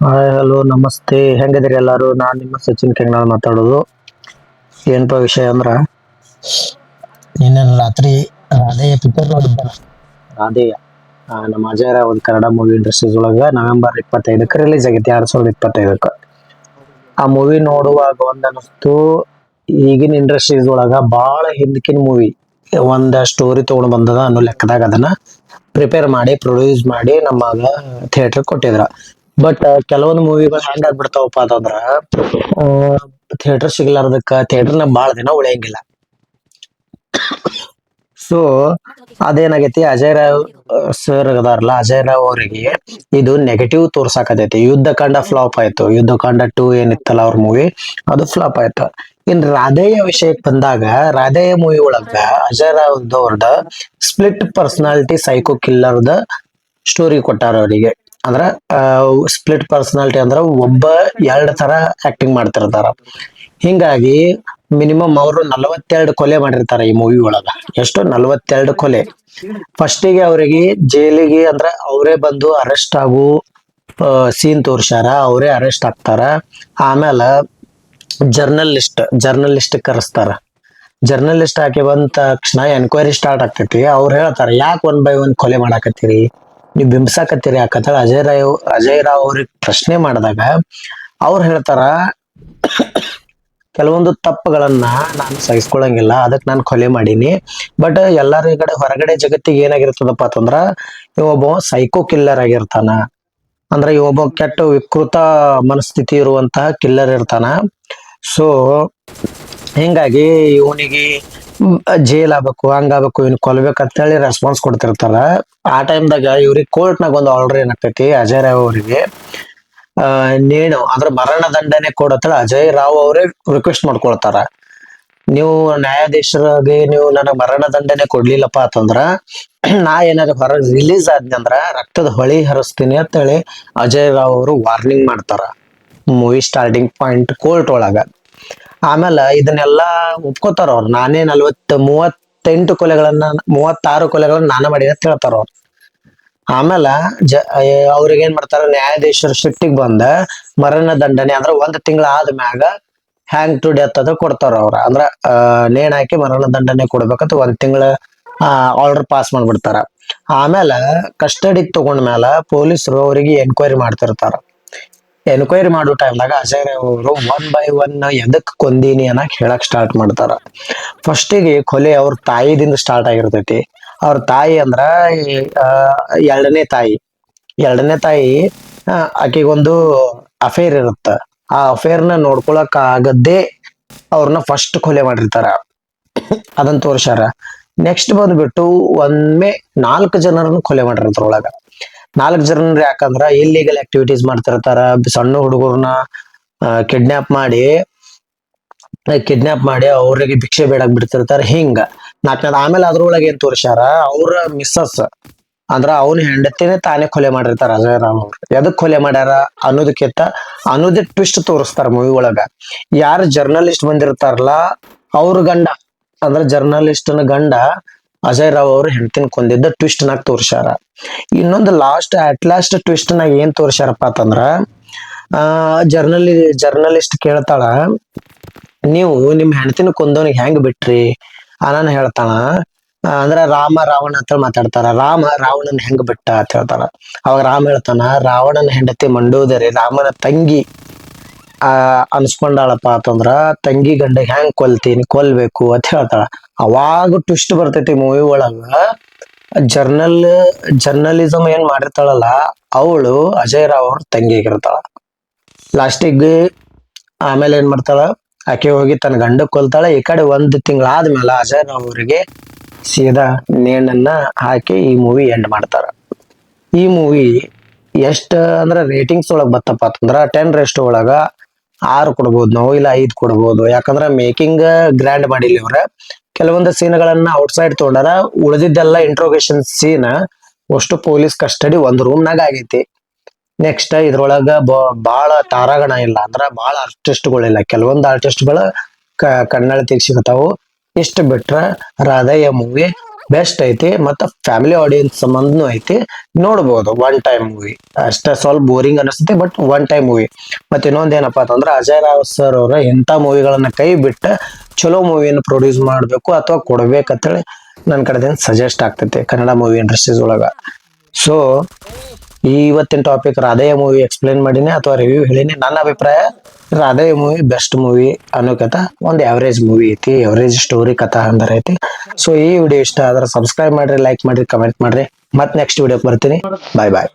Hi hello ನಮಸ್ತೆ. ಹೆಂಗದಿರಿ ಎಲ್ಲಾರು? ನಾನು ನಿಮ್ಮ ಸಚಿನ್ ಕೆಂಗ್ನಾಳ್ ಮಾತಾಡೋದು. ಏನಪ್ಪ ವಿಷಯ ಅಂದ್ರ? ನಿನ್ನೆ ರಾತ್ರಿ ರಾಧೆಯ ಪಿಕ್ಚರ್ ನೋಡಿದ್ದಾರ ರಾಧೆಯ. ನಮ್ಮ ಅಜಯರ ಒಂದು ಕನ್ನಡ ಮೂವಿ ಇಂಡಸ್ಟ್ರೀಸ್ ಒಳಗ ನವೆಂಬರ್ ಇಪ್ಪತ್ತೈದಕ್ಕೆ ರಿಲೀಸ್ ಆಗೈತಿ ಎರಡ್ ಸಾವಿರದ ಇಪ್ಪತ್ತೈದಕ್ಕೆ. ಆ ಮೂವಿ ನೋಡುವಾಗ ಒಂದ್ ಅನಿಸ್ತು ಈಗಿನ ಇಂಡಸ್ಟ್ರೀಸ್ ಒಳಗ ಬಾಳ ಹಿಂದಕಿನ ಮೂವಿ ಒಂದ್ ಸ್ಟೋರಿ ತಗೊಂಡ್ ಬಂದದ ಅನ್ನೋ ಲೆಕ್ಕದಾಗ ಅದನ್ನ ಪ್ರಿಪೇರ್ ಮಾಡಿ ಪ್ರೊಡ್ಯೂಸ್ ಮಾಡಿ ನಮ್ಮ ಥಿಯೇಟರ್ ಕೊಟ್ಟಿದ್ರ. ಬಟ್ ಕೆಲವೊಂದು ಮೂವಿಗಳು ಹ್ಯಾಂಗ್ ಆಗ್ಬಿಡ್ತಾವಪ್ಪ ಅಂತಂದ್ರ ಥಿಯೇಟರ್ ಸಿಗ್ಲಾರ್ದಕ್ಕ ಥಿಯೇಟರ್ನ ಬಾಳ ದಿನ ಉಳಿಯಂಗಿಲ್ಲ. ಸೊ, ಅದೇನಾಗೈತಿ, ಅಜಯ್ ರಾವ್ ಸರ್ ಅದಾರಲ್ಲ ಅಜಯ್ ರಾವ್ ಅವರಿಗೆ ಇದು ನೆಗೆಟಿವ್ ತೋರ್ಸಾಕತೈತಿ. ಯುದ್ಧ ಕಾಂಡ ಫ್ಲಾಪ್ ಆಯ್ತು. ಯುದ್ಧ ಕಾಂಡ ಟೂ ಏನಿತ್ತಲ್ಲ ಅವ್ರ ಮೂವಿ ಅದು ಫ್ಲಾಪ್ ಆಯ್ತು. ಇನ್ ರಾಧೇಯ ವಿಷಯಕ್ಕೆ ಬಂದಾಗ, ರಾಧೆಯ ಮೂವಿ ಒಳಗ ಅಜಯ್ ರಾವ್ ಅವ್ರದ ಸ್ಪ್ಲಿಟ್ ಪರ್ಸನಾಲಿಟಿ ಸೈಕೋ ಕಿಲ್ಲರ್ದ ಸ್ಟೋರಿ ಕೊಟ್ಟಾರ ಅವರಿಗೆ. ಅಂದ್ರ ಸ್ಪ್ಲಿಟ್ ಪರ್ಸನಾಲಿಟಿ ಅಂದ್ರ ಒಬ್ಬ ಎರಡ್ ತರ ಆಕ್ಟಿಂಗ್ ಮಾಡ್ತಿರ್ತಾರ. ಹಿಂಗಾಗಿ ಮಿನಿಮಮ್ ಅವರು ನಲವತ್ತೆರಡು ಕೊಲೆ ಮಾಡಿರ್ತಾರೆ ಈ ಮೂವಿ ಒಳಗ. ಎಷ್ಟು ನಲವತ್ತೆರಡು ಕೊಲೆ. ಫಸ್ಟಿಗೆ ಅವರಿಗೆ ಜೈಲಿಗೆ ಅಂದ್ರ ಅವರೇ ಬಂದು ಅರೆಸ್ಟ್ ಆಗು ಸೀನ್ ತೋರ್ಸ್ಯಾರ, ಅವರೇ ಅರೆಸ್ಟ್ ಆಗ್ತಾರ. ಆಮೇಲೆ ಜರ್ನಲಿಸ್ಟ್ ಜರ್ನಲಿಸ್ಟ್ ಕರೆಸ್ತಾರ. ಜರ್ನಲಿಸ್ಟ್ ಹಾಕಿ ಬಂದ ತಕ್ಷಣ ಎನ್ಕ್ವೈರಿ ಸ್ಟಾರ್ಟ್ ಆಗ್ತೈತಿ. ಅವ್ರು ಹೇಳ್ತಾರ, ಯಾಕೆ ಒನ್ ಬೈ ಒನ್ ಕೊಲೆ ಮಾಡಾಕತ್ತೀರಿ? ನೀವು ಬಿಂಬಿಸಾಕತ್ತೀರಿ ಯಾಕಂತೇಳಿ ಅಜಯ್ ರಾವ್ ಅಜಯ್ ರಾವ್ ಅವ್ರಿಗೆ ಪ್ರಶ್ನೆ ಮಾಡಿದಾಗ ಅವ್ರು ಹೇಳ್ತಾರ ಕೆಲವೊಂದು ತಪ್ಪುಗಳನ್ನ ನಾನು ಸಹಿಸ್ಕೊಳಂಗಿಲ್ಲ ಅದಕ್ಕೆ ನಾನು ಕೊಲೆ ಮಾಡೀನಿ. ಬಟ್ ಎಲ್ಲಾರ ಕಡೆ ಹೊರಗಡೆ ಜಗತ್ತಿಗೆ ಏನಾಗಿರ್ತದಪ್ಪ ಅಂತಂದ್ರ ಇವೊಬ್ಬ ಸೈಕೋ ಕಿಲ್ಲರ್ ಆಗಿರ್ತಾನ. ಅಂದ್ರೆ ಇವೊಬ್ಬ ಕೆಟ್ಟ ವಿಕೃತ ಮನಸ್ಥಿತಿ ಇರುವಂತಹ ಕಿಲ್ಲರ್ ಇರ್ತಾನ. ಸೊ ಹಿಂಗಾಗಿ ಇವನಿಗೆ ಜೈಲ್ ಆಗ್ಬೇಕು, ಹಂಗಾಗ್ಬೇಕು, ಇವ್ನ ಕೊಲ್ಬೇಕಂತ ಹೇಳಿ ರೆಸ್ಪಾನ್ಸ್ ಕೊಡ್ತಿರ್ತಾರ. ಆ ಟೈಮ್ದಾಗ ಇವ್ರಿಗೆ ಕೋರ್ಟ್ನಾಗ ಒಂದು ಆರ್ಡರ್ ಏನಾಗ್ತೈತಿ ಅಜಯ್ ರಾವ್ ಅವರಿಗೆ ನೇಣು ಅಂದ್ರೆ ಮರಣ ದಂಡನೆ ಕೊಡತ್ತ ಅಜಯ್ ರಾವ್ ಅವರೇ ರಿಕ್ವೆಸ್ಟ್ ಮಾಡ್ಕೊಳ್ತಾರ. ನೀವು ನ್ಯಾಯಾಧೀಶರಿಗೆ ನೀವು ನನಗೆ ಮರಣ ದಂಡನೆ ಕೊಡ್ಲಿಲ್ಲಪ್ಪ ಅಂತಂದ್ರ, ನಾ ಏನಾದ್ರು ಹೊರಗೆ ರಿಲೀಸ್ ಆದ್ನಂದ್ರ ರಕ್ತದ ಹೊಳಿ ಹರಿಸ್ತೀನಿ ಅಂತ ಹೇಳಿ ಅಜಯ್ ರಾವ್ ಅವರು ವಾರ್ನಿಂಗ್ ಮಾಡ್ತಾರ. ಮೂವಿ ಸ್ಟಾರ್ಟಿಂಗ್ ಪಾಯಿಂಟ್ ಕೋರ್ಟ್ ಒಳಗ. ಆಮೇಲೆ ಇದನ್ನೆಲ್ಲಾ ಒಪ್ಕೋತಾರ ಅವ್ರು. ನಾನೇ ನಲ್ವತ್ ಮೂವತ್ತೆಂಟು ಕೊಲೆಗಳನ್ನ, ಮೂವತ್ತಾರು ಕೊಲೆಗಳನ್ನ ನಾನು ಮಾಡಿದೆ ಅಂತ ಹೇಳ್ತಾರ ಅವ್ರು. ಆಮೇಲೆ ಜ ಅವ್ರಿಗೆ ಏನ್ ಮಾಡ್ತಾರ, ನ್ಯಾಯಾಧೀಶರ ಶಿಫ್ಟಿಗೆ ಬಂದ ಮರಣ ದಂಡನೆ ಅಂದ್ರ ಒಂದ್ ತಿಂಗಳ ಆದ್ಮ್ಯಾಗ ಹ್ಯಾಂಗ್ ಟು ಡೆತ್ ಅದ ಕೊಡ್ತಾರ ಅವ್ರ. ಅಂದ್ರ ನೇಣ್ ಹಾಕಿ ಮರಣ ದಂಡನೆ ಕೊಡ್ಬೇಕಂತ ಒಂದ್ ತಿಂಗಳ ಆರ್ಡರ್ ಪಾಸ್ ಮಾಡ್ಬಿಡ್ತಾರ. ಆಮೇಲೆ ಕಸ್ಟಡಿಗ್ ಮ್ಯಾಲ ಪೊಲೀಸರು ಅವರಿಗೆ ಎನ್ಕ್ವೈರಿ ಮಾಡ್ತಿರ್ತಾರ. ಎನ್ಕ್ವೈರಿ ಮಾಡೋ ಟೈಮ್ದಾಗ ಅಜಯ್ ಅವರು ಒನ್ ಬೈ ಒನ್ ಎದಕ್ ಕೊಂದೀನಿ ಅನ್ನಕ್ ಹೇಳಕ್ ಸ್ಟಾರ್ಟ್ ಮಾಡ್ತಾರ. ಫಸ್ಟಿಗೆ ಕೊಲೆ ಅವ್ರ ತಾಯಿದಿಂದ ಸ್ಟಾರ್ಟ್ ಆಗಿರ್ತೈತಿ. ಅವ್ರ ತಾಯಿ ಅಂದ್ರ ಎರಡನೇ ತಾಯಿ. ಎರಡನೇ ತಾಯಿ ಆಕೆಗೊಂದು ಅಫೇರ್ ಇರುತ್ತ. ಆ ಅಫೇರ್ನ ನೋಡ್ಕೊಳಕ್ ಆಗದ್ದೇ ಅವ್ರನ್ನ ಫಸ್ಟ್ ಕೊಲೆ ಮಾಡಿರ್ತಾರ. ಅದನ್ನ ತೋರ್ಸ್ಯಾರ. ನೆಕ್ಸ್ಟ್ ಬಂದ್ಬಿಟ್ಟು ಒಮ್ಮೆ ನಾಲ್ಕು ಜನರನ್ನ ಕೊಲೆ ಮಾಡಿರ್ತಾರ ಒಳಗ ನಾಲ್ಕು ಜನರು ಯಾಕಂದ್ರ ಇಲ್ಲಿಗಲ್ ಆಕ್ಟಿವಿಟೀಸ್ ಮಾಡ್ತಿರ್ತಾರ. ಸಣ್ಣ ಹುಡುಗರನ್ನ ಕಿಡ್ನಾಪ್ ಮಾಡಿ ಕಿಡ್ನಾಪ್ ಮಾಡಿ ಅವ್ರಿಗೆ ಭಿಕ್ಷೆ ಬೇಡಕ್ ಬಿಡ್ತಿರ್ತಾರ. ಹಿಂಗ. ನಾಲ್ಕನೇದು ಆಮೇಲೆ ಅದ್ರೊಳಗೆ ಏನ್ ತೋರ್ಸ್ಯಾರ? ಅವ್ರ ಮಿಸ್ಸಸ್ ಅಂದ್ರ ಅವನ ಹೆಂಡತಿನೇ ತಾನೇ ಕೊಲೆ ಮಾಡಿರ್ತಾರ ಅಜಯ್ ರಾಮ್ ಅವ್ರು. ಎದಕ್ ಕೊಲೆ ಮಾಡ್ಯಾರ ಅನ್ನೋದಕ್ಕಿಂತ ಅನ್ನೋದೇ ಟ್ವಿಸ್ಟ್ ತೋರಿಸ್ತಾರ ಮೂವಿ ಒಳಗ. ಯಾರು ಜರ್ನಲಿಸ್ಟ್ ಬಂದಿರ್ತಾರಲ್ಲ, ಅವ್ರ ಗಂಡ, ಅಂದ್ರ ಜರ್ನಲಿಸ್ಟ್ನ ಗಂಡ ಅಜಯ್ ರಾವ್ ಅವ್ರು ಹೆಂಡತಿನ ಕೊಂದಿದ್ದ ಟ್ವಿಸ್ಟ್ ನಾಗ ತೋರ್ಸ್ಯಾರ. ಇನ್ನೊಂದು ಲಾಸ್ಟ್ ಅಟ್ ಲಾಸ್ಟ್ ಟ್ವಿಸ್ಟ್ ನಾಗ ಏನ್ ತೋರ್ಸ್ಯಾರಪ್ಪ ಅಂತಂದ್ರ, ಆ ಜರ್ನಲಿ ಜರ್ನಲಿಸ್ಟ್ ಕೇಳ್ತಾಳ, ನೀವು ನಿಮ್ ಹೆಂಡತಿನ ಕೊಂದವನಿಗೆ ಹೆಂಗ್ ಬಿಟ್ರಿ? ಅನನ್ ಹೇಳ್ತಾನ ಅಂದ್ರ ರಾಮ ರಾವಣ ಅಂತ ಮಾತಾಡ್ತಾರ. ರಾಮ ರಾವಣನ ಹೆಂಗ್ ಬಿಟ್ಟ ಅಂತ ಹೇಳ್ತಾರ ಅವಾಗ ರಾಮ ಹೇಳ್ತಾನ, ರಾವಣನ ಹೆಂಡತಿ ಮಂಡೋದರಿ ರಾಮನ ತಂಗಿ, ಆ, ಅನ್ಸ್ಕೊಂಡಾಳಪ್ಪ ಅಂತಂದ್ರ, ತಂಗಿ ಗಂಡ ಹೆಂಗ್ ಕೊಲ್ತೀನಿ, ಕೊಲ್ಬೇಕು ಅಂತ ಹೇಳ್ತಾಳ. ಅವಾಗ ಟ್ವಿಸ್ಟ್ ಬರ್ತೈತಿ ಮೂವಿ ಒಳಗ. ಜರ್ನಲ್ ಜರ್ನಲಿಸಮ್ ಏನ್ ಮಾಡಿರ್ತಾಳಲ್ಲ, ಅವಳು ಅಜಯ್ ರಾವ್ ಅವ್ರ ತಂಗಿ ಆಗಿರ್ತಾಳ ಲಾಸ್ಟಿಗೆ ಆಮೇಲೆ ಏನ್ ಮಾಡ್ತಾಳ? ಆಕೆ ಹೋಗಿ ತನ್ನ ಗಂಡ ಕೊಲ್ತಾಳೆ. ಈ ಕಡೆ ಒಂದ್ ತಿಂಗಳಾದ್ಮೇಲೆ ಅಜಯ್ ಅವರಿಗೆ ಸೀದಾ ನೇಣನ್ನ ಹಾಕಿ ಈ ಮೂವಿ ಎಂಡ್ ಮಾಡ್ತಾರ. ಈ ಮೂವಿ ಎಷ್ಟ ಅಂದ್ರ ರೇಟಿಂಗ್ಸ್ ಒಳಗ್ ಬತ್ತಪ್ಪ ಅಂತಂದ್ರ ಟೆನ್ ರೆಸ್ಟ್ ಒಳಗ ಆರು ಕೊಡ್ಬೋದು ನಾವು ಇಲ್ಲ ಐದ್ ಕೊಡ್ಬೋದು. ಯಾಕಂದ್ರ ಮೇಕಿಂಗ್ ಗ್ರ್ಯಾಂಡ್ ಮಾಡಿಲ್ಲ ಇವ್ರ. ಕೆಲವೊಂದು ಸೀನ್ಗಳನ್ನ ಔಟ್ಸೈಡ್ ತೊಗೊಂಡಾರ ಉಳಿದಿದ್ದೆಲ್ಲ ಇಂಟ್ರೋಗೇಷನ್ ಸೀನ್ ಅಷ್ಟು ಪೊಲೀಸ್ ಕಸ್ಟಡಿ ಒಂದ್ ರೂಮ್ ನಾಗ ಆಗೈತಿ. ನೆಕ್ಸ್ಟ್ ಇದ್ರೊಳಗ ಬಹಳ ತಾರಾಗಣ ಇಲ್ಲ ಅಂದ್ರ ಬಾಳ ಆರ್ಟಿಸ್ಟ್ಗಳಿಲ್ಲ ಕೆಲವೊಂದು ಆರ್ಟಿಸ್ಟ್ಗಳ ಕನ್ನಡ ಸಿಗತಾವು. ಇಷ್ಟ ಬಿಟ್ರ ರಾಧಯ್ಯ ಮೂವಿ ಬೆಸ್ಟ್ ಐತಿ ಮತ್ತ ಫ್ಯಾಮಿಲಿ ಆಡಿಯನ್ಸ್ ಸಂಬಂಧನೂ ಐತಿ. ನೋಡ್ಬೋದು ಒನ್ ಟೈಮ್ ಮೂವಿ ಅಷ್ಟೇ ಸ್ವಲ್ಪ ಬೋರಿಂಗ್ ಅನಿಸುತ್ತೆ ಬಟ್ ಒನ್ ಟೈಮ್ ಮೂವಿ ಮತ್ತೆ ಇನ್ನೊಂದ್ ಏನಪ್ಪಾ ಅಂತಂದ್ರೆ ಅಜಯ್ ರಾವ್ ಸರ್ ಅವ್ರ ಎಂತ ಮೂವಿಗಳನ್ನ ಕೈ ಬಿಟ್ಟ ಚಲೋ ಮೂವಿಯನ್ನು ಪ್ರೊಡ್ಯೂಸ್ ಮಾಡಬೇಕು ಅಥವಾ ಕೊಡ್ಬೇಕಂತೇಳಿ ನನ್ನ ಕಡೆದಿಂದ ಸಜೆಸ್ಟ್ ಆಗ್ತೈತಿ ಕನ್ನಡ ಮೂವಿ ಇಂಡಸ್ಟ್ರೀಸ್ ಒಳಗ. ಸೊ ಈ ಇವತ್ತಿನ ಟಾಪಿಕ್ ರಾಧೆಯ ಮೂವಿ ಎಕ್ಸ್ಪ್ಲೇನ್ ಮಾಡಿನಿ ಅಥವಾ ರಿವ್ಯೂ ಹೇಳಿನಿ. ನನ್ನ ಅಭಿಪ್ರಾಯ, ರಾಧೆಯ ಮೂವಿ ಬೆಸ್ಟ್ ಮೂವಿ ಅನ್ನೋಕತ ಒಂದು ಎವರೇಜ್ ಮೂವಿ ಐತಿ ಎವರೇಜ್ ಸ್ಟೋರಿ ಕಥಾ ಅಂದ್ರೆ ಐತಿ. ಸೊ ಈ ವಿಡಿಯೋ ಇಷ್ಟ ಆದ್ರೆ ಸಬ್ಸ್ಕ್ರೈಬ್ ಮಾಡ್ರಿ ಲೈಕ್ ಮಾಡ್ರಿ ಕಮೆಂಟ್ ಮಾಡ್ರಿ. ಮತ್ತೆ ನೆಕ್ಸ್ಟ್ ವಿಡಿಯೋಗೆ ಬರ್ತೀನಿ. ಬಾಯ್ ಬಾಯ್